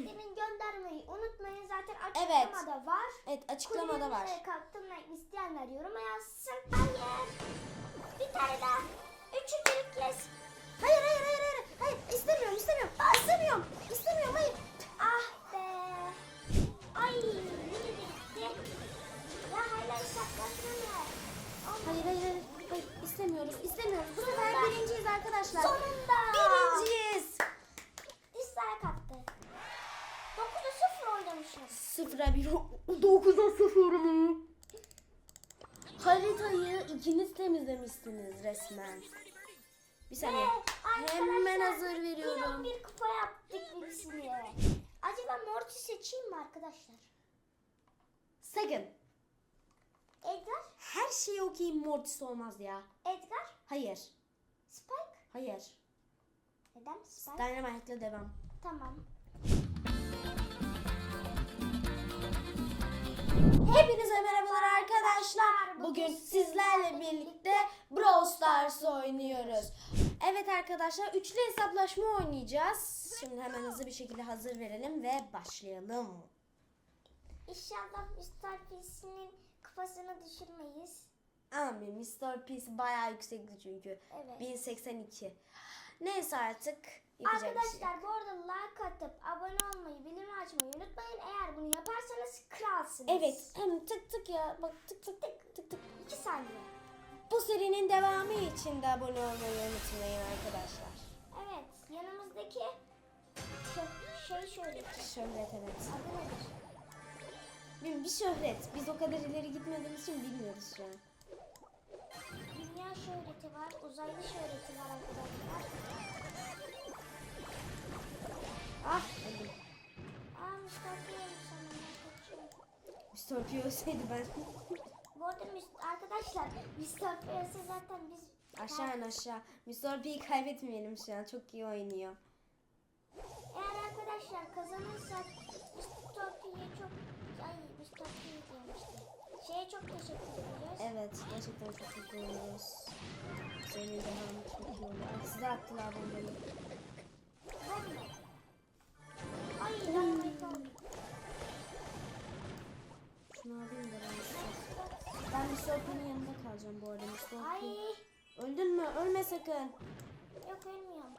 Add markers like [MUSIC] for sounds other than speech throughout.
Bildirim göndermeyi unutmayın. Zaten Evet. açıklamada var. Evet açıklamada var. Kulübümüze isteyenler yoruma yazsın. Hayır. Bir tane daha. Üçüncülük kez. Hayır hayır hayır hayır. Hayır istemiyorum istemiyorum. Aa, istemiyorum. İstemiyorum hayır. Ah be. Ay. Ya hala hesaplaşmıyor. Hayır hayır hayır. Hayır istemiyoruz istemiyoruz. Bu sefer birinciyiz arkadaşlar. Sonunda. Birinciyiz. Dislike attı. 9'a 0 oynamışız. Sıfıra bir, dokuza sıfır mı? Haritayı ikiniz temizlemişsiniz resmen. Bir saniye. Hemen hazır veriyorum. bir kupa yaptık birisini. Acaba Morty seçeyim mi arkadaşlar? Sakın. Edgar? Her şeyi okuyayım Mortis olmaz ya. Edgar? Hayır. Spike? Hayır. Neden Spike? Dynamite'la devam. Tamam. Hepinize merhabalar arkadaşlar. Bugün sizlerle birlikte Brawl Stars oynuyoruz. Evet arkadaşlar üçlü hesaplaşma oynayacağız. Şimdi hemen hızlı bir şekilde hazır verelim ve başlayalım. İnşallah Mr. P'sinin kupasını düşürmeyiz. Amin. Mr. Peace bayağı yüksekti çünkü. Evet. 1082. Neyse artık şey. Arkadaşlar bu arada like atıp abone olmayı, bildirim açmayı unutmayın. Eğer bunu yaparsanız kralsınız. Evet. Hem tık tık ya. Bak tık tık tık tık tık. 2 saniye. Bu serinin devamı için de abone olmayı unutmayın arkadaşlar. Evet. Yanımızdaki şey, şey şöyle. Şöhret evet. Adı nedir? Bir, bir şöhret. Biz o kadar ileri gitmediğimiz için bilmiyoruz şu an. Dünya şöhreti var, uzaylı şöhreti var arkadaşlar. Ah öldüm. Aa. Mr. P ben. Bu arada arkadaşlar Mustafa ölse zaten biz aşağı in aşağı. Mr. P'yi kaybetmeyelim şu an. Çok iyi oynuyor. Eğer arkadaşlar kazanırsak Mustafi'ye çok ay Mustafi'ye demiştim. Şeye çok teşekkür ediyoruz. Evet gerçekten çok mutlu oluyoruz. Senin devamı çok iyi oluyor. Size attılar bombayı. Bomba. Şunu alayım da ben. Ben Mr. P'nin yanında kalacağım bu arada. Mr. Ay. Öldün mü? Ölme sakın. yok ölmüyorum.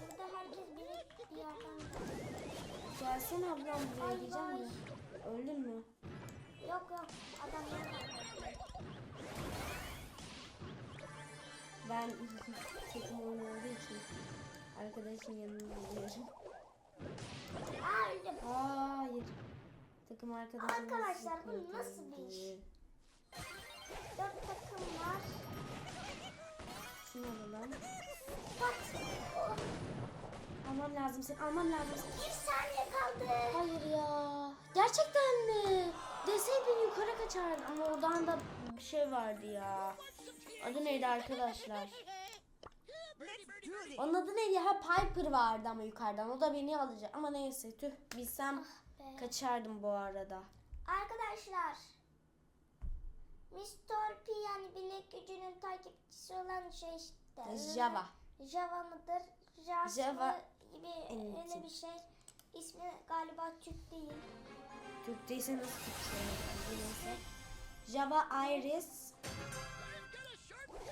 Burada herkes biri bir yerden Gelsene ablam buraya Ay, diyeceğim vay. de. Öldün mü? Yok yok adamlar var. Ben [LAUGHS] takım oyunu olduğu için arkadaşın yanına gidiyorum. Hayır. Takım arkadaşım Arkadaşlar, bu nasıl bir iş? Dört takım var. Şunu alalım. Bak. Oh, Almam lazım seni. Almam lazım seni. bir saniye kaldı. Hayır ya. Gerçekten mi? Deseydin yukarı kaçardın ama oradan da bir şey vardı ya. Adı neydi arkadaşlar? Onun adı neydi? Ha Piper vardı ama yukarıdan. O da beni alacak. Ama neyse tüh. Bilsem Be. kaçardım bu arada. Arkadaşlar. Mr. P yani bilek gücünün takipçisi olan şey işte. Java. Java mıdır? Java, Java gibi en öyle bir şey. İsmi galiba Türk değil. Türkçeyse nasıl Türkçe? Neyse. Java Iris.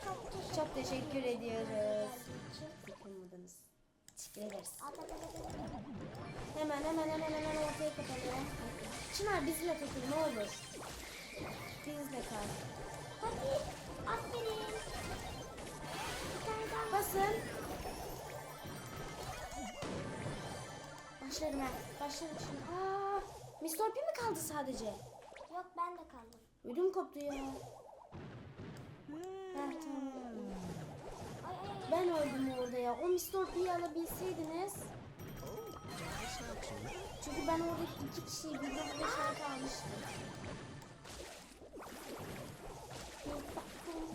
Çok teşekkür, Çok teşekkür ediyoruz. Ederiz. Hemen hemen hemen hemen ortaya kapatalım. Çınar bizle takıl ne olur. Bizle kal. Hadi. Aferin. Basın. Başlarım ben. Başlarım şimdi. Aa, Mr. P mi kaldı sadece? Yok ben de kaldım. Ödüm koptu ya. Heh, tamam. Ben öldüm orada ya. O Mr. Alabilseydiniz. Çünkü ben orada iki kişiyi birden bir şey kalmıştım.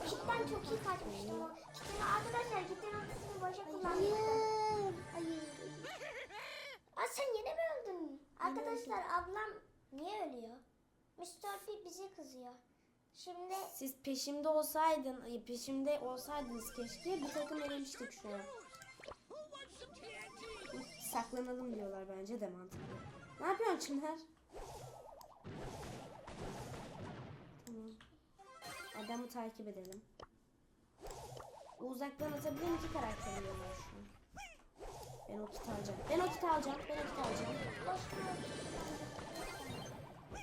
Kitten çok iyi kaçmıştım o. Kitten arkadaşlar kitten ultisini boşa kullanmıştım. Hayır. Hayır. Aa sen yine mi öldün? Arkadaşlar ablam niye ölüyor? Mr. P bize kızıyor. Şimdi Siz peşimde olsaydın, ay, peşimde olsaydınız keşke bir takım elemiştik şu an. saklanalım diyorlar bence de mantıklı. Ne yapıyorsun Çınar? Tamam. Adamı takip edelim. Uzaktan atabilen iki karakter var şu an. Ben o kiti alacağım. Ben o kiti alacağım. Ben o kiti alacağım.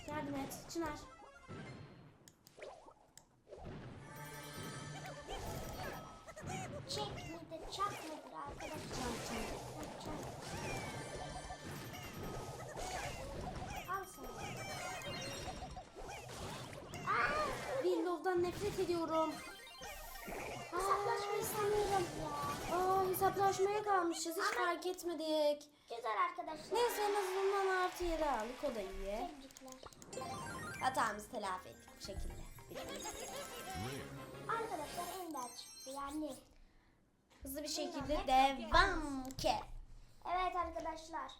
Yardım et. Çınar. Çek midir, çak mıdır arkadaşlar? Çak çak. Al sana. Aa, Willow'dan nefret ediyorum. hesaplaşmayı sanıyorum ya. Aa hesaplaşmaya kalmışız. Hiç Ama- fark etmedik. Güzel arkadaşlar. Neyse en azından artı yedi aldık. O da iyi. Tebrikler. Hatamızı telafi ettik bu şekilde. Arkadaşlar Ender çıktı yani. Hızlı bir şekilde devam ki. Evet arkadaşlar.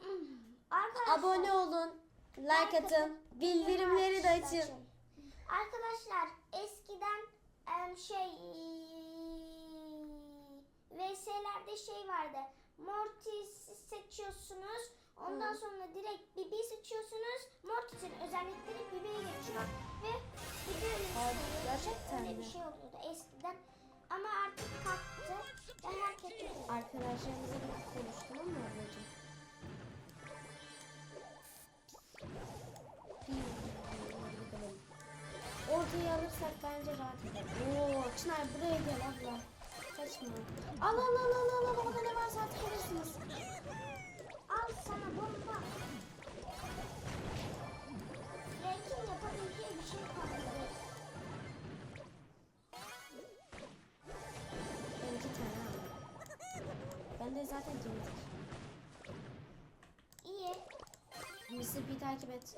[CLEARS THROAT] Arkadaşlar. Abone olun, like atın, bildirimleri de açın. Arkadaşlar eskiden şey VS'lerde şey vardı. Mortis seçiyorsunuz. Ondan sonra direkt Bibi seçiyorsunuz. Mortis'in özellikleri Bibi'ye geçiyor. Ve Bibi öyle gerçekten öyle bir şey oluyordu eskiden. Ama artık kalktı. Ve herkes çok iyi. Arkadaşlarımıza bir konuştum ama ablacığım. Ortayı alırsak bence rahat eder. Oo, Çınar buraya gel abla. Kaçma. Al al al al al al orada ne varsa artık Ben iki tane aldım. Ben de zaten temizlik. İyi. Mr. P takip et.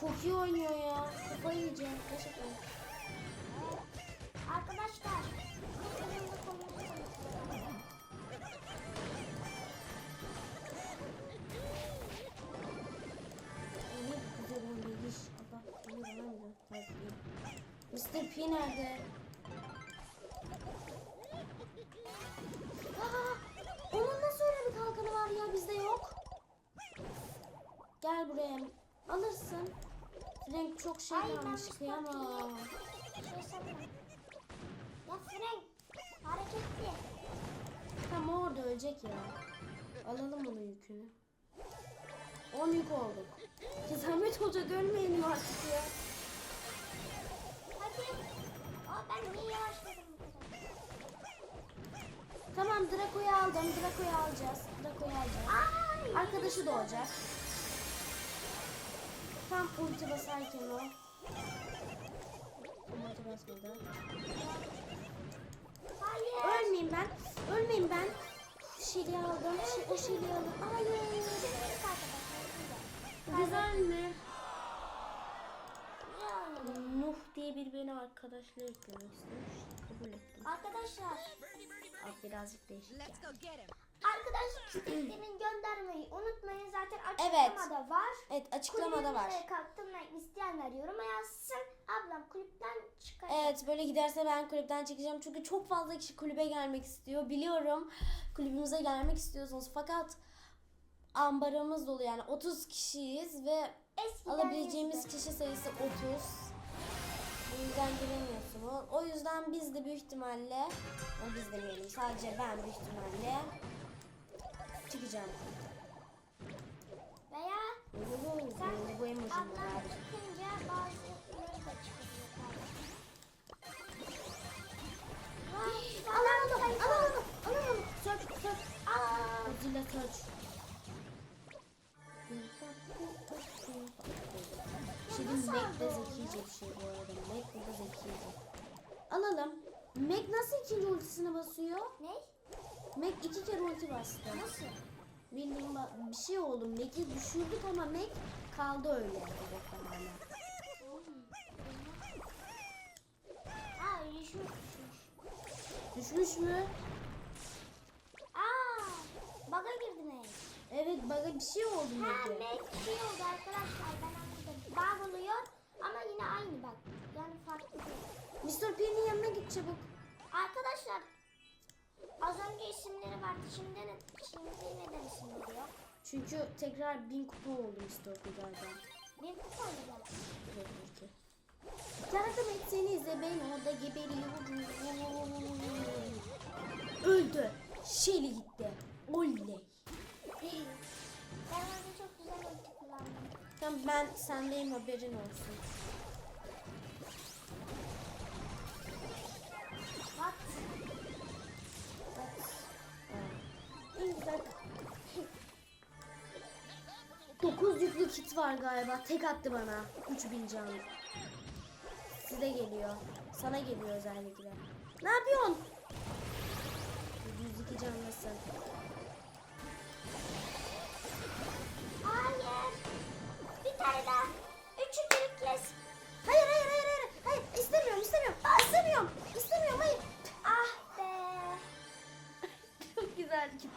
Çok iyi oynuyor ya. Kafayı yiyeceğim. Gerçekten. Mr. P nerede? Aa, onun nasıl öyle bir kalkanı var ya bizde yok. Gel buraya. Alırsın. Renk çok şey Ay, ben kalmış Mr. kıyamam. Şey sakın. Ya Frank. Hareketli. Tam orada ölecek ya. Alalım onun yükünü. 10 yük olduk. Zahmet olacak ölmeyelim artık ya. Hadi. Aa ben niye yavaşladım bu kadar? Tamam Draco'yu aldım. Draco'yu alacağız. Draco'yu alacağız. Ay. Arkadaşı da olacak. Tam ulti basarken o. Ulti basmadı. Hayır. Ölmeyeyim ben. Ölmeyeyim ben. Şili aldım. Şi- o şili aldım. Hayır. Güzel mi? Nuh diye bir beni arkadaşla eklemek istemiş. Kabul ettim. Arkadaşlar. Abi birazcık değişik Let's ya. go get him. Arkadaşlık isteklerini göndermeyi unutmayın. Zaten Evet. açıklamada var. Evet açıklamada var. Kulübümüze katılmak isteyenler yoruma yazsın. Ablam kulüpten çıkar. Evet böyle giderse ben kulüpten çekeceğim. Çünkü çok fazla kişi kulübe gelmek istiyor. Biliyorum kulübümüze gelmek istiyorsunuz. Fakat ambarımız dolu yani 30 kişiyiz ve Eskiden alabileceğimiz yüzdü. kişi sayısı 30. Bu yüzden giremiyorsunuz. O yüzden biz de büyük ihtimalle, o biz demeyelim sadece ben büyük ihtimalle çıkacağım. Veya Bu, sen bu, bu emojim ablam var. çıkınca bazıları da kardeşim. Vay, Alamadım, kayıp. alamadım, alamadım. Search, search. Aa, Godzilla search. Şimdi Mac de zekice bir şey bu arada. Mac burada zekice. Alalım. Mac nasıl ikinci ultisine basıyor? ne? Mac iki kere ulti bastı. Nasıl? Bildiğim bir şey oldu. Mac'i düşürdük ama Mac kaldı öyle. Aa, düşmüş düşmüş. Düşmüş mü? Aa, baga girdi ne? Evet baga bir şey oldu Ha, Mac'e. Mac şey oldu arkadaşlar ben anladım. Bug oluyor ama yine aynı bak. Yani farklı değil. Mr. P'nin yanına git çabuk. Arkadaşlar az önce isimleri vardı. Şimdi ne, şimdi neden isimleri yok? Çünkü tekrar bin kupa oldu Mr. P galiba. Bir kupa olacak. Evet belki. Yardım etsenize ben orada geberiyorum. Öldü. Şeli gitti. Oley. Ben orada çok güzel ulti kullandım. Tamam ben sendeyim haberin olsun. Kit var galiba. Tek attı bana. 3000 can. Size geliyor. Sana geliyor özellikle. Ne yapıyorsun? 102 canlısın. Hayır. Bir tane daha. Üçüncülük kez. Hayır hayır hayır hayır. Hayır istemiyorum istemiyorum. Aa, istemiyorum. İstemiyorum hayır. Ah be. [LAUGHS] Çok güzel gittim.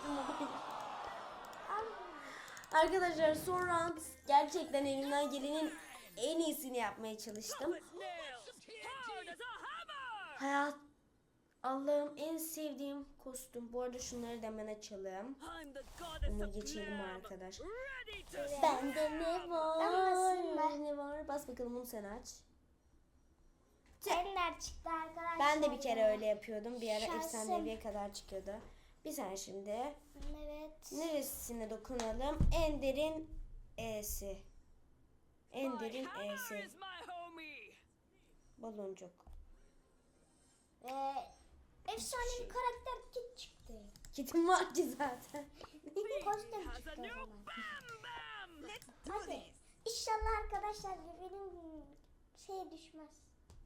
Arkadaşlar son round gerçekten elimden gelenin en iyisini yapmaya çalıştım. Hayat Allah'ım en sevdiğim kostüm. Bu arada şunları da hemen açalım. Bunu geçelim arkadaş. Bende ne var? Ne var? Bas bakalım bunu sen aç. Ender çıktı arkadaşlar. Ben de bir kere öyle yapıyordum. Bir ara efsaneviye kadar çıkıyordu. Bir saniye şimdi. Neresine dokunalım? Ender'in E'si. Ender'in E'si. Baloncuk. Ee, efsanevi karakter kit çıktı. Kitim var ki zaten. [LAUGHS] Kostüm çıktı o zaman. Hadi. İnşallah arkadaşlar benim şey düşmez.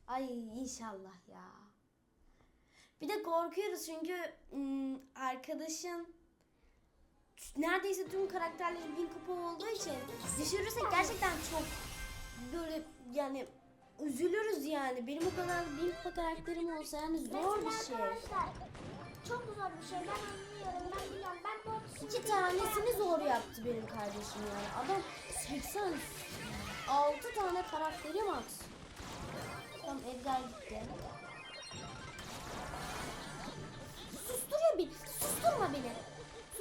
Ay inşallah ya. Bir de korkuyoruz çünkü ım, arkadaşın neredeyse tüm karakterleri bin kupa olduğu için düşürürsek gerçekten çok böyle yani üzülürüz yani. Benim o kadar bin kupa karakterim olsa yani zor bir şey. Arkadaşlar çok zor bir şey. Ben anlıyorum. Ben biliyorum. Ben bu İki tanesini zor yaptı benim kardeşim yani. Adam 86 tane karakteri max. Tamam Edgar gitti. Susturuyor beni. Susturma beni.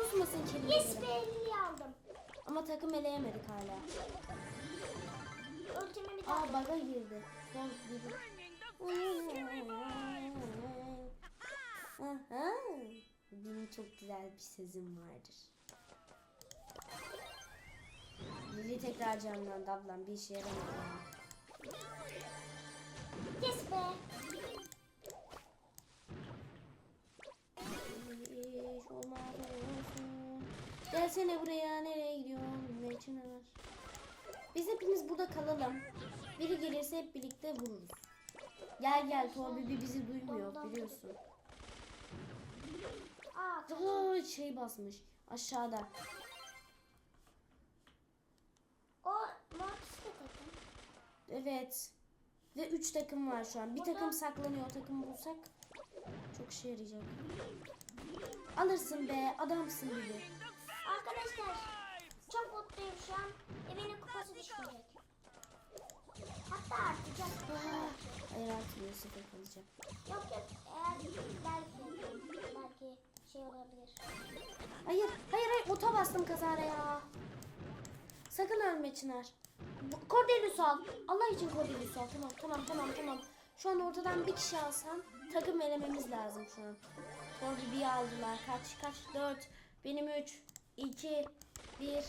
Susmasın kelime. Yes be 50'yi aldım. Ama takım eleyemedik hala. Ultimi bir daha. Aa baga girdi. Son bir. Aha. Benim çok güzel bir sözüm vardır. Lili tekrar canlandı ablam bir işe yaramadı. ya. Yes be. Olmaz olsun. Gelsene buraya nereye gidiyorsun? Ne için var? Biz hepimiz burada kalalım. Biri gelirse hep birlikte vururuz. Gel gel Torbibi bizi duymuyor biliyorsun. Aa, şey basmış aşağıda. o. Evet. Ve 3 takım var şu an. Bir takım saklanıyor. O takımı bulsak çok işe yarayacak. Alırsın be. Adamsın Bibi. Arkadaşlar çok mutluyum şu an. Evimin kupası düşmeyecek. Hatta artacak. Hayır atmıyor. Sıfır kalacak. Yok yok eğer belki belki şey olabilir. Hayır. Hayır hayır. Ota bastım kazara ya. Sakın ölme Çınar. Cordelius al. Allah için Cordelius al. Tamam tamam tamam tamam. Şu an ortadan bir kişi alsan takım elememiz lazım şu an. Torbibi'yi aldılar. Kaç kaç? 4. Benim 3. 2. 1.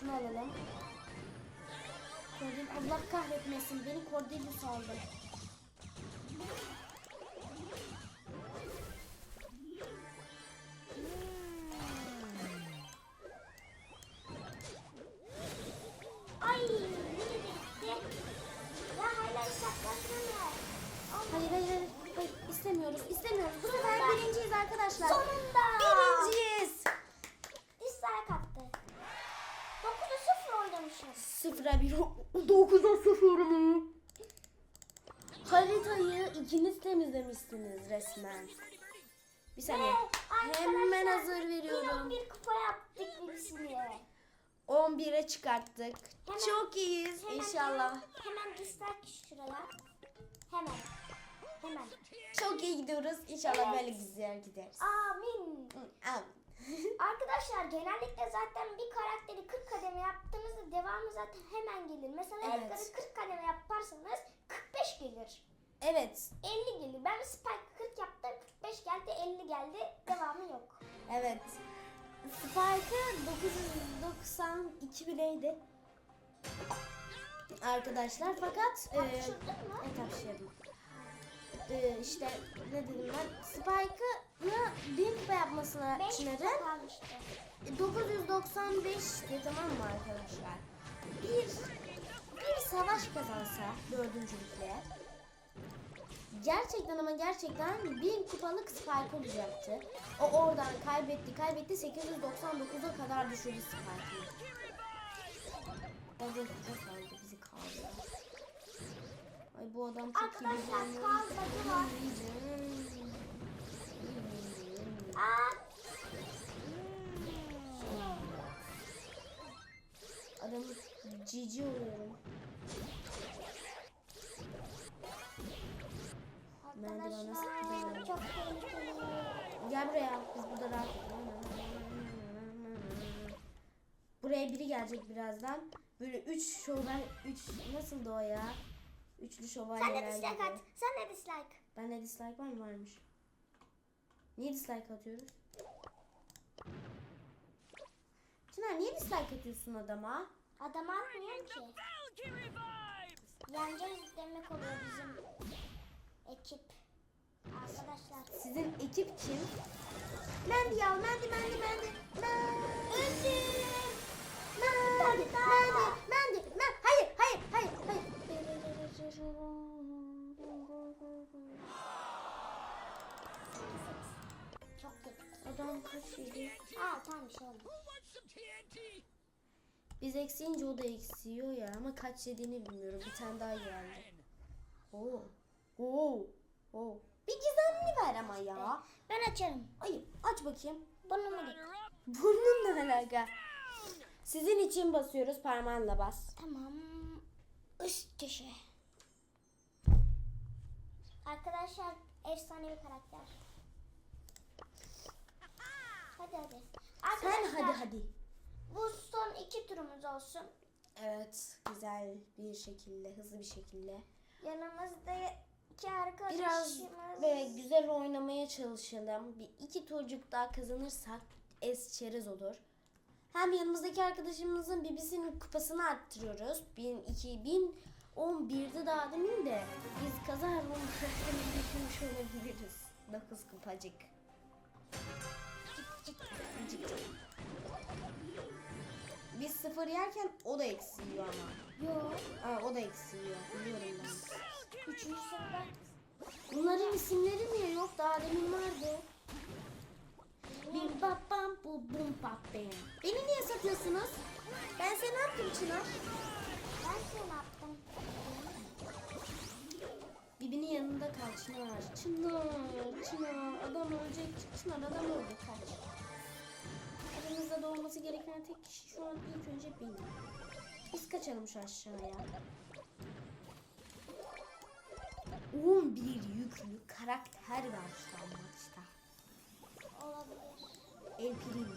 Şunu alalım. Cordelius Allah kahretmesin. Beni Cordelius aldı. İstemiyoruz. istemiyoruz. Bu sefer birinciyiz arkadaşlar. Sonunda. Birinciyiz. Dislike attı. 9'a 0 oynamışız. Sıfıra bir, dokuza sıfır mı? Haritayı ikiniz temizlemişsiniz resmen. Bir saniye. Ve Hemen hazır veriyorum. Bir bir kupa yaptık birisini. 11'e çıkarttık. Hemen- Çok iyiyiz Hemen, inşallah. Hemen dislike şuraya. Hemen. Hemen. Çok iyi gidiyoruz. İnşallah Evet. böyle güzel gideriz. Amin. Hı, al. [LAUGHS] Arkadaşlar genellikle zaten bir karakteri 40 kademe yaptığımızda devamı zaten hemen gelir. Mesela Evet. Edgar'ı 40 kademe yaparsanız 45 gelir. evet. 50 gelir. Ben Spike 40 yaptım 45 geldi 50 geldi devamı yok. Evet. Spike'ı 992 bileydi. Arkadaşlar fakat e, Hapşurdun mu? evet hapşırdım. E, işte ne dedim ben Spike'ı kupa yapmasına 5 için kupa kalmıştı. 995'ti tamam mı arkadaşlar? Bir, bir savaş kazansa dördüncülükle gerçekten ama gerçekten bin kupalık Spike olacaktı. O oradan kaybetti kaybetti 899'a kadar düşürdü Spike'ı. Double kupa saydı bizi kaldı. Ay bu adam çok iyi. Arkadaşlar Bug'ı var. Aa, Adamı cici oluyorum. arkadaşlar çok tehlikeli. Gel buraya. Biz burada rahat Buraya biri gelecek birazdan. Böyle üç şövalye, üç nasıl o ya? Üçlü Sen şövalyeler de dislike gibi. at. Sen de dislike. Bende dislike var mı? Varmış. Niye dislike atıyoruz? Çınar niye dislike atıyorsun adama? Adam atmıyor ki. Yeneceğiz demek oluyor bizim ekip. Arkadaşlar. Sizin ekip kim? Mendi ya, Mendi, Mendi, Mendi. Mendi. Mendi, Mendi, Mendi, Adam kaç yedi? Aa tamam bir şey oldu. Biz eksiyince o da eksiyor ya ama kaç yediğini bilmiyorum. Bir tane daha geldi. Oo. Oo. Oo. Bir gizemli ver ama ya. Ben açarım. Ay aç bakayım. Bunu mu [LAUGHS] dik? Burnunla alaka. Sizin için basıyoruz parmağınla bas. Tamam. Üst köşe. Arkadaşlar efsane bir karakter. Hadi hadi. Sen Arkadaşlar hadi hadi. bu son iki turumuz olsun. Evet güzel bir şekilde hızlı bir şekilde. Yanımızda iki Biraz arkadaşımız. böyle güzel oynamaya çalışalım. Bir iki turcuk daha kazanırsak es çerez olur. Hem yanımızdaki arkadaşımızın bibisinin kupasını arttırıyoruz. 1000, 2000, 11'de daha demin de biz kazar olarak düşünmüş olabiliriz. 9 kupacık. Biz sıfır yerken o da eksiliyor ama. Yok. Aa, o da eksiliyor. Biliyorum ben. Üçüncü sırada. Bunların isimleri niye yok? Daha demin vardı. Bim bap bam bu bum bap bam. Beni niye satıyorsunuz? Ben seni ne yaptım Çınar? Ben size ne yaptım? Bibi'nin yanında kal Çınar. Çınar, Çınar. Adam ölecek. Çınar adam öldü. Kaç. Aramızda doğması gereken tek kişi şu an ilk önce benim. Biz kaçalım şu aşağıya. 11 yüklü karakter var şu an maçta. Olabilir. El Primo.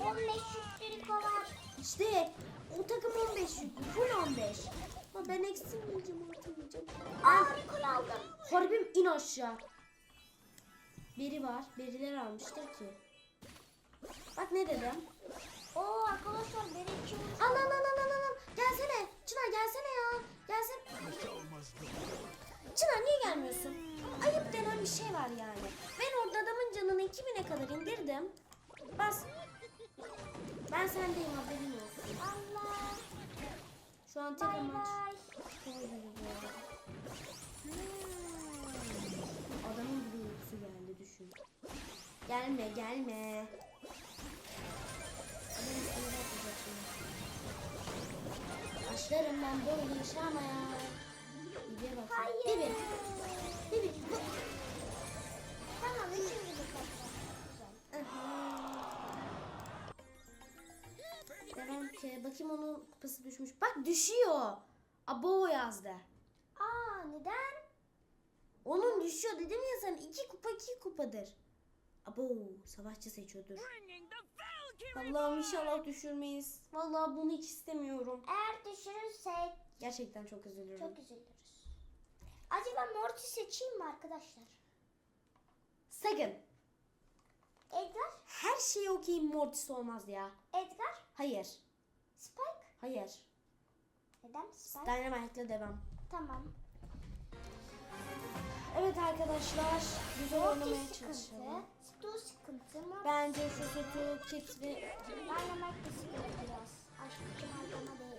15 yüklülük o var. İşte o takım 15 yüklü. Full 15. Ama ben eksilmeyeceğim atmayacağım. Aa Nikol aldım. Harbim in aşağı. Beri var. Beriler almıştır ki. Bak ne dedim. Oo arkadaşlar beni kim? Al al al al al al. Gelsene. Çınar gelsene ya. Gelsene. Çınar niye gelmiyorsun? Ayıp denen bir şey var yani. Ben orada adamın canını 2000'e kadar indirdim. Bas. Ben sendeyim haberin olsun. Allah. Şu an tek amaç. bay. Adamın düşün. Gelme gelme. Başlarım ben böyle yaşamaya. Bibi'ye bak. Hayır. Bibi. Bibi. Tamam üçüncü bir. Güzel. Ke- bakayım onun kupası düşmüş. Bak düşüyor. Abo yazdı. Aa neden? Onun düşüyor dedim ya sen iki kupa iki kupadır. Abo savaşçı seçiyordur. Allah'ım inşallah düşürmeyiz. Vallahi bunu hiç istemiyorum. Eğer düşürürsek Gerçekten çok üzülürüm. çok üzülürüz. Acaba Morty seçeyim mi arkadaşlar? Sakın. Edgar? Her şey okey Mortis olmaz ya. Edgar? Hayır. Spike? Hayır. Neden Spike? Dynamite'la devam. Tamam. Evet arkadaşlar. Güzel Morty oynamaya çalışalım. Stu sıkıntı. Morty Bence şu sütü kit ve Dynamite de sıkıntı biraz. Aşk için arkama değil.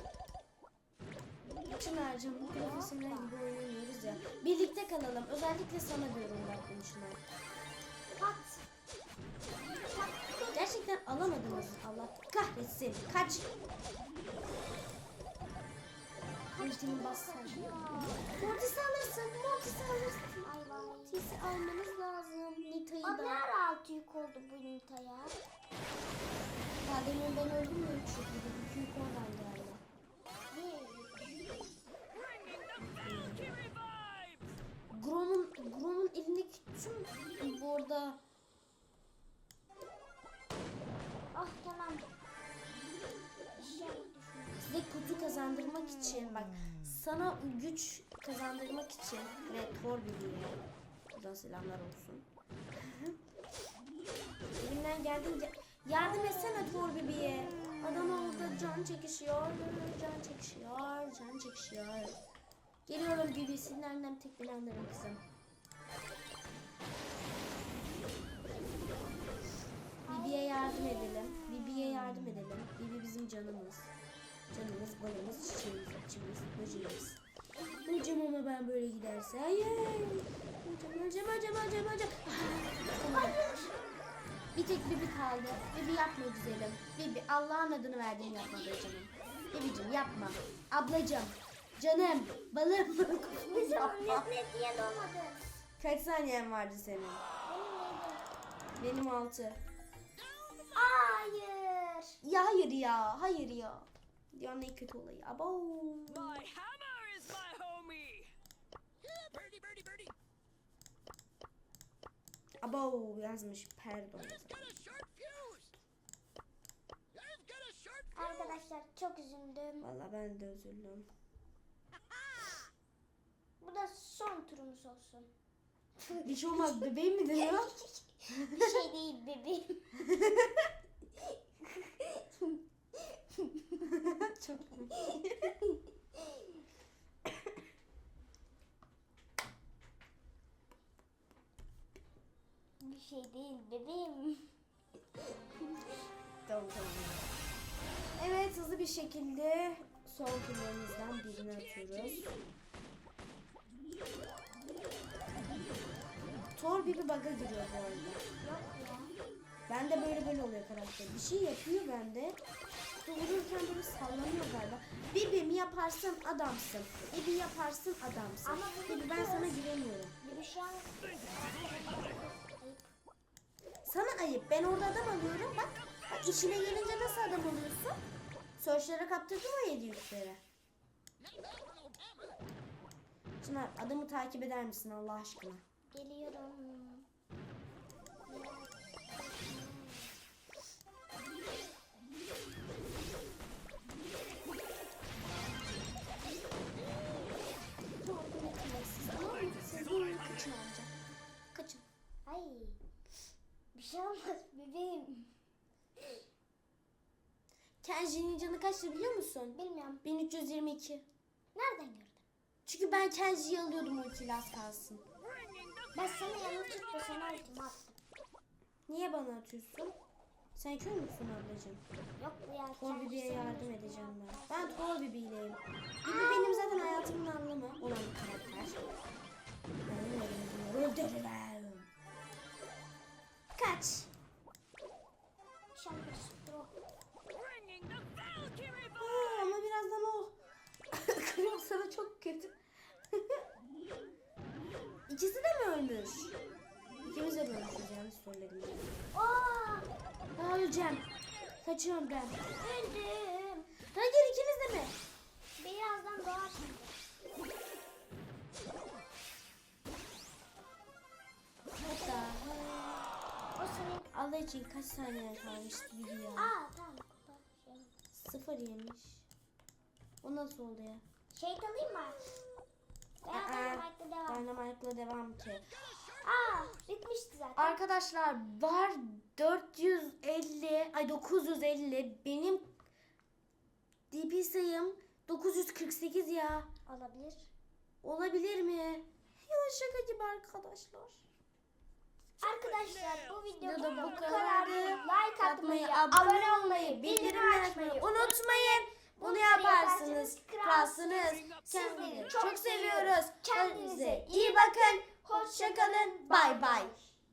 Çınar'cığım bu profesyonel gibi oynamıyoruz ya. Birlikte kalalım. Özellikle sana diyorum bunu Çınar. Pat. Gerçekten alamadınız. Allah kahretsin. Kaç. Ultimi bassana. Mortis'i alırsın. Mortis'i alırsın. Ay vay. Mortis'i almamız lazım. Nita'yı Aa, ne da. ara altı yük oldu bu Nita ya? Demin ben öldüm mü? Üç şekilde. İki yük oradan geldi. Grom'un Grom'un elindeki tüm bu arada Ah tamam. Size kutu kazandırmak için bak sana güç kazandırmak için ve Thor birliğine buradan selamlar olsun. Elimden geldiğince yardım etsene Thor bebeğe. Adam orada can çekişiyor, can çekişiyor, can çekişiyor. Geliyorum Bibi, senin annem tek bir anlarım kızım. Bibi'ye yardım edelim. Bibi'ye yardım edelim. Bibi bizim canımız. Canımız, balımız, çiçeğimiz, içimiz, böceğimiz. Öleceğim ama ben böyle giderse. Hayır. Öleceğim, öleceğim, öleceğim, öleceğim, öleceğim. Tamam. Bir tek Bibi kaldı. Bibi yapma güzelim. Bibi Allah'ın adını verdiğin yapma be canım. Bibicim yapma. Ablacım. Canım. Balım. Biz onu ne diye doğmadı. Kaç saniyen vardı senin? Benim altı. Hayır. Ya hayır ya. Hayır ya. Dünyanın en kötü olayı. Abo. My hammer is my homie. Birdie, birdie, birdie. Abo yazmış. Pardon. Arkadaşlar çok üzüldüm. Valla ben de üzüldüm. [LAUGHS] Bu da son turumuz olsun. Bir şey olmaz. Bebeğim midir ya? [LAUGHS] Bir şey değil bebeğim. [LAUGHS] [LAUGHS] Çok Bir şey değil bebeğim. Tamam tamam. Evet hızlı bir şekilde son turlarımızdan birini atıyoruz. Thor bir bug'a giriyor bu arada. Yok ya. Ben de böyle böyle oluyor karakter. Bir şey yapıyor bende. Vururken böyle sallanıyor galiba. Bibim yaparsın adamsın. Bibi yaparsın adamsın. Ama Bibi ben sana güveniyorum. Bir şu an. Sana ayıp. Ben orada adam alıyorum. Bak, bak işine gelince nasıl adam oluyorsun? Search'lara kaptırdın o yedi yükleri. Çınar adamı takip eder misin Allah aşkına? geliyorum. Bir şey olmaz bebeğim. Kenji'nin canı kaçtı biliyor musun? Bilmiyorum. 1322. Nereden gördün? Çünkü ben Kenji'yi alıyordum ultiyle az kalsın. Ben sana yanlışlıkla sana ultimi attım. Niye bana atıyorsun? Sen kör müsün ablacığım? Yok ya. Thor kendi Bibi'ye senin yardım edeceğim ben. Ben Thor Bibi'yleyim. Bibi benim zaten hayatımın anlamı olan bir karakter. Benim elimden öldürürüm. Kaç. Aa, ama birazdan o. [LAUGHS] Kırım sana çok kötü. [LAUGHS] İkisi de mi ölmüş? İkimiz de ölmüşüz yanlış söyledim. Aa, Aa, öleceğim. Kaçıyorum ben. öldüm. Hayır ikiniz de mi? Birazdan doğar şimdi. İçin kaç saniye kalmıştı video? Aa tamam. Sıfır yemiş. O nasıl oldu ya? şey alayım mı? Veya Dynamite'la devam. Dynamite'la devam ki. Aa bitmişti zaten. Arkadaşlar var 450 ay 950 benim DP sayım 948 ya. Olabilir. Olabilir mi? Ya şaka gibi arkadaşlar. Arkadaşlar bu videoda bu kadar. Like atmayı, abone olmayı, bildirim açmayı unutmayın. Bunu yaparsınız, kralsınız. Kendinizi çok seviyoruz. Kendinize iyi bakın. Hoşçakalın. Bay bay.